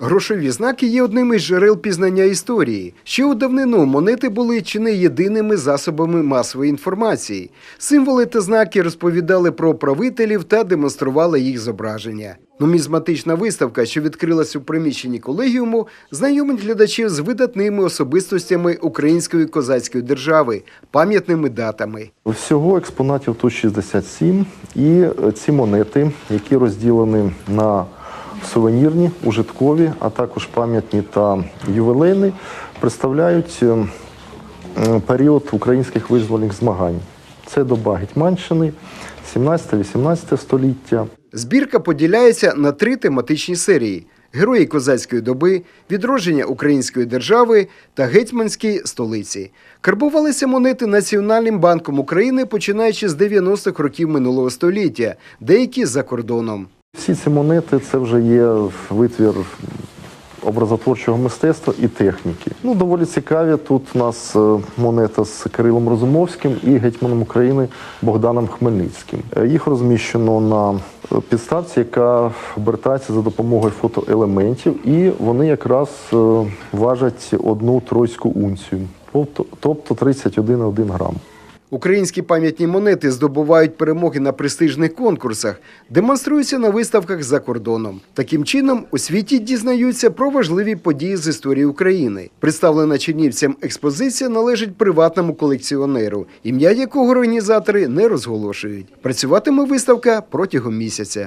Грошові знаки є одним із джерел пізнання історії. Ще у давнину монети були чи не єдиними засобами масової інформації. Символи та знаки розповідали про правителів та демонстрували їх зображення. Нумізматична виставка, що відкрилась у приміщенні колегіуму, знайомить глядачів з видатними особистостями української козацької держави, пам'ятними датами. Всього експонатів тут 67, і ці монети, які розділені на сувенірні, ужиткові, а також пам'ятні та ювілейні, представляють е, е, період українських визвольних змагань. Це доба Гетьманщини, 17-18 століття. Збірка поділяється на три тематичні серії: Герої козацької доби, відродження української держави та гетьманські столиці. Карбувалися монети Національним банком України починаючи з 90-х років минулого століття, деякі за кордоном. Всі ці монети це вже є витвір образотворчого мистецтва і техніки. Ну, доволі цікаві. Тут у нас е, монета з Кирилом Розумовським і гетьманом України Богданом Хмельницьким. Е, Їх розміщено на е, підставці, яка обертається за допомогою фотоелементів, і вони якраз важать одну тройську унцію, тобто 31,1 грам. Українські пам'ятні монети здобувають перемоги на престижних конкурсах, демонструються на виставках за кордоном. Таким чином, у світі дізнаються про важливі події з історії України. Представлена чернівцям експозиція належить приватному колекціонеру, ім'я якого організатори не розголошують. Працюватиме виставка протягом місяця.